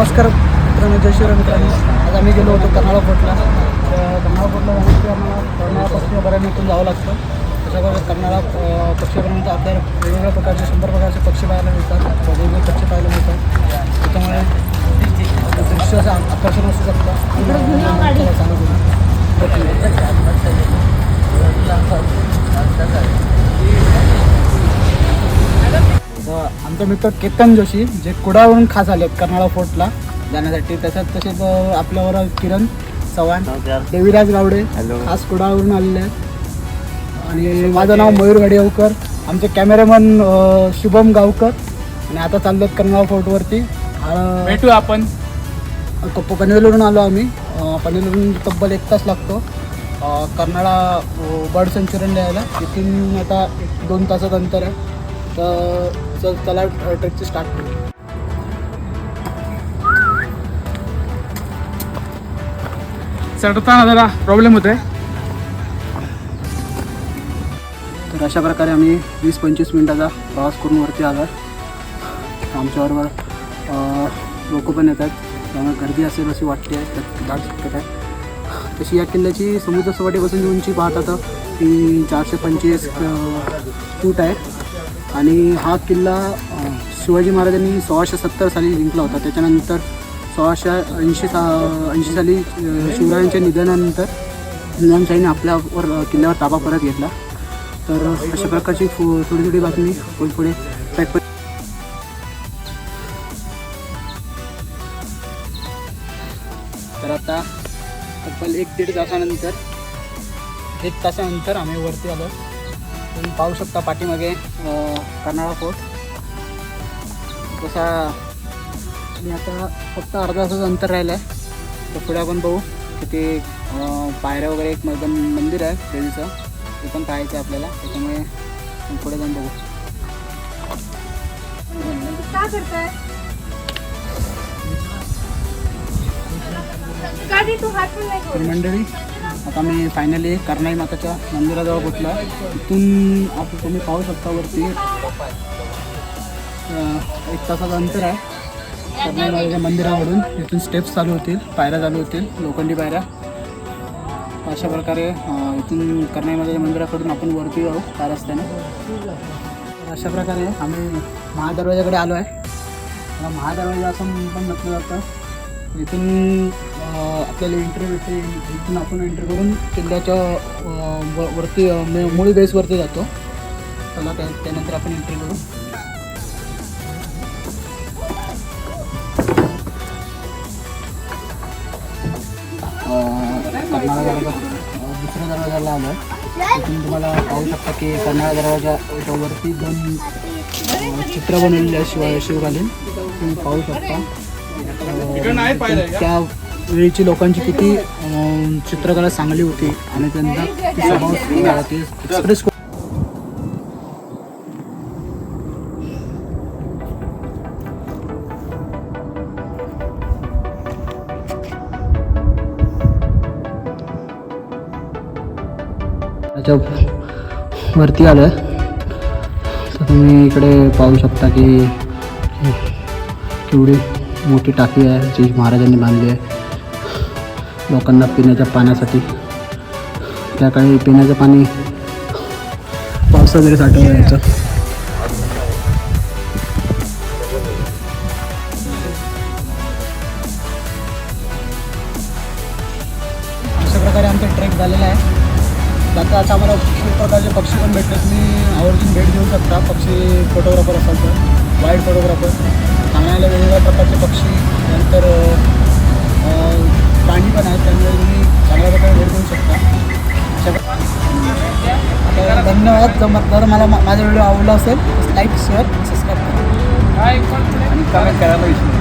नमस्कार जय श्रीराम मित्रांनो. आज आम्ही गेलो होतो कर्नाळा फोर्टला तर कर्नाळा फोर्टला जाण्यासाठी आम्हाला कर्नाळा पक्षी अभयारण्यातून जावं लागतं. त्याच्याबरोबर कर्नाळा अं, पक्षी अभयारण्यात आपल्याला वेगवेगळ्या प्रकारचे शंभर प्रकारचे पक्षी पाहायला मिळतात वेगवेगळे पक्षी पाहायला मिळतात. त्याच्यामुळे दृश्य असं आकर्षण असू शकतं. आमचा मित्र केतन जोशी जे कुडावरून खास आले आहेत कर्नाळा फोर्टला जाण्यासाठी. त्याच्यात तसेच अं, आपल्यावर किरण चव्हाण देवीराज गावडे खास कुडावरून आलेले आहेत. आणि माझं नाव मयूर घडियावकर आमचे कॅमेरामन अं, शुभम गावकर. आणि आता चाललो आहेत कर्नाळा फोर्टवरती. भेटू आपण. क- पनवेलवरून आलो आम्ही. अं, पनवेलवरून तब्बल एक तास लागतो. अं, कर्नाळा अं, बर्ड सेंच्युरीला यायला इथून आता एक दोन तासाचं अंतर आहे. तर चल चला ट्रेकची स्टार्ट करू. चढताना जरा प्रॉब्लेम होतोय. तर अशा प्रकारे आम्ही वीस पंचवीस मिनटाचा प्रवास करून वरती आलो आमच्याबरोबर लोक पण येत आहेत त्यामुळे गर्दी असेल अशी वाटते दाट शक्यता आहे. तशी या किल्ल्याची समुद्र सपाटीपासून उंची पाहता तर ती चारशे पंचवीस फूट आहे. आणि हा किल्ला शिवाजी महाराजांनी सोळाशे सत्तर साली जिंकला होता. त्याच्यानंतर सोळाशे ऐंशी सा ऐंशी साली शिवरायांच्या निधनानंतर निजामशाहीने आपल्यावर किल्ल्यावर ताबा परत घेतला. तर अशा प्रकारची थो- थोडी थोडी बातमी पुढे पुढे ट्रॅक तर आता तब्बल एक दीड तासानंतर एक तासानंतर आम्ही वरती आलो. तुम्ही पाहू शकता पाठीमागे कर्नाळा फोर्ट. तसा आणि आता फक्त अर्धा तासाचं अंतर राहिलं आहे तर पुढे आपण बघू तिथे पायऱ्या वगैरे एक मग मंदिर आहे देवीचं. ते पण पाहायचं आहे आपल्याला त्याच्यामुळे पुढे जाऊन बघू. का करताय? मंडळी आता मी फायनली कर्नाई माताच्या मंदिराजवळ पोचला इथून आपण तुम्ही पाहू शकता वरती एक तासाचं अंतर आहे. कर्नाई माताच्या मंदिरावरून इथून स्टेप्स चालू होतील पायऱ्या चालू होतील लोखंडी पायऱ्या. अशा प्रकारे इथून कर्नाई माताच्या मंदिराकडून आपण वरती जाऊ त्या रस्त्याने. तर अशा प्रकारे आम्ही महादरवाजाकडे आलो आहे महादरवाजा असं पण म्हटलं जातं. इथून आपल्याला एंट्री भेटते इथून आपण एंट्री करून किल्ल्याच्या व- वरती मूळ बेसवरती जातो. चला त्या त्यानंतर आपण एंट्री करू. कर्नाळा दरवाजा दुसऱ्या दरवाजाला आलो इथून तुम्हाला पाहू शकता की कर्नाळा दरवाजा वरती दोन चित्र बनवलेली शिवाय शिवकालीन. तुम्ही पाहू शकता? त्या वेळीची लोकांची किती चित्रकला चांगली होती आणि त्यांचा स्वभाव एक्सप्रेस वरती आलो आहे तर तुम्ही इकडे पाहू शकता की केवढी मोठी टाकी आहे जी महाराजांनी बांधली आहे. लोकांना पिण्याच्या पाण्यासाठी. त्या काळी पिण्याचं पाणी पावसा वगैरे साठवून यायचं अशा प्रकारे आमचा ट्रेक झालेला आहे. त्यात आता आम्हाला खूप प्रकारचे पक्षी पण भेटले तुम्ही आवर्जून भेट देऊ शकता. पक्षी फोटोग्राफर असाल तर वाईल्ड फोटोग्राफर. ठाण्याला वेगवेगळ्या प्रकारचे पक्षी नंतर पण आहेत त्यामुळे तुम्ही चांगल्या प्रकारे भेट देऊ शकता. आता धन्यवाद जर जर मला माझा व्हिडिओ आवडला असेल लाईक शेअर सबस्क्राईब करा. आणि कमेंट करायला विसरू